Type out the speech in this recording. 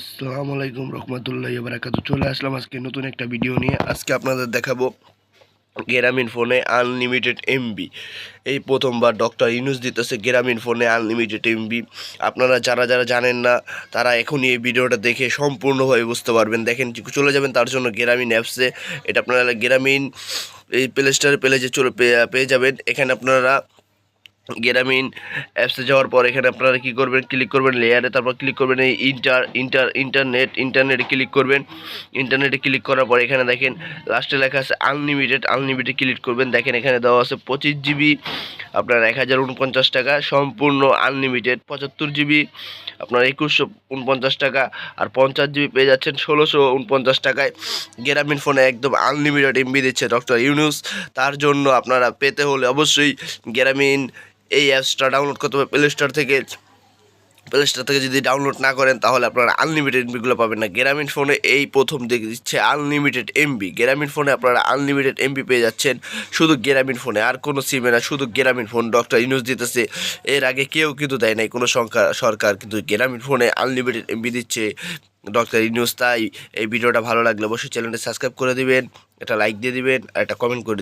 আসসালামু আলাইকুম রহমতুল্লাহ বারাকাতু চলে আসলাম আজকে নতুন একটা ভিডিও নিয়ে। আজকে আপনাদের দেখাবো গ্রামীণ ফোনে আনলিমিটেড এমবি। এই প্রথমবার ডক্টর ইউনুস দিতেছে গ্রামীণ ফোনে আনলিমিটেড এমবি। আপনারা যারা যারা জানেন না, তারা এখনই এই ভিডিওটা দেখে সম্পূর্ণভাবে বুঝতে পারবেন। দেখেন চলে যাবেন তার জন্য গ্রামীণ অ্যাপসে এটা আপনারা গ্রামীণ এই প্লে স্টোরে পেলে যে চলে পেয়ে- পেয়ে যাবেন। এখানে আপনারা গ্রামীণ অ্যাপসে যাওয়ার পর এখানে আপনারা কি করবেন? ক্লিক করবেন লেয়ারে তারপর ক্লিক করবেন এই ইন্টার ইন্টার ইন্টারনেট ইন্টারনেটে ক্লিক করবেন। ইন্টারনেটে ক্লিক করার পর এখানে দেখেন লাস্টে লেখা আছে আনলিমিটেড আনলিমিটেড ক্লিক করবেন। দেখেন এখানে দেওয়া আছে পঁচিশ জিবি আপনার এক হাজার উনপঞ্চাশ টাকা, সম্পূর্ণ আনলিমিটেড পঁচাত্তর জিবি আপনার একুশশো উনপঞ্চাশ টাকা, আর পঞ্চাশ জিবি পেয়ে যাচ্ছেন ষোলোশো উনপঞ্চাশ টাকায়। গ্রামীণ ফোনে একদম আনলিমিটেড এমবি দিচ্ছে ডক্টর ইউনুস তার জন্য আপনারা পেতে হলে অবশ্যই গ্রামীণ এই অ্যাপসটা ডাউনলোড করতে হবে প্লে স্টোর থেকে। প্লে স্টোর থেকে যদি ডাউনলোড না করেন, তাহলে আপনারা আনলিমিটেড এমবিগুলো পাবেন না। গ্রামীণ ফোনে এই প্রথম দিচ্ছে আনলিমিটেড এমবি গ্রামীণ ফোনে আপনারা আনলিমিটেড এমবি পেয়ে যাচ্ছেন শুধু গ্রামীণ ফোনে আর কোনো সিমে না, শুধু গ্রামীণ ফোন ডক্টর ইউনুস দিতেছে। এর আগে কেউ কিন্তু দেয় নাই, কোনো সংখ্যা সরকার কিন্তু গ্রামীণ ফোনে আনলিমিটেড এমবি দিচ্ছে ডক্টর ইউনুস তাই এই ভিডিওটা ভালো লাগলে অবশ্যই চ্যানেলটা সাবস্ক্রাইব করে দিবেন, একটা লাইক দিয়ে দিবেন, আর একটা কমেন্ট করে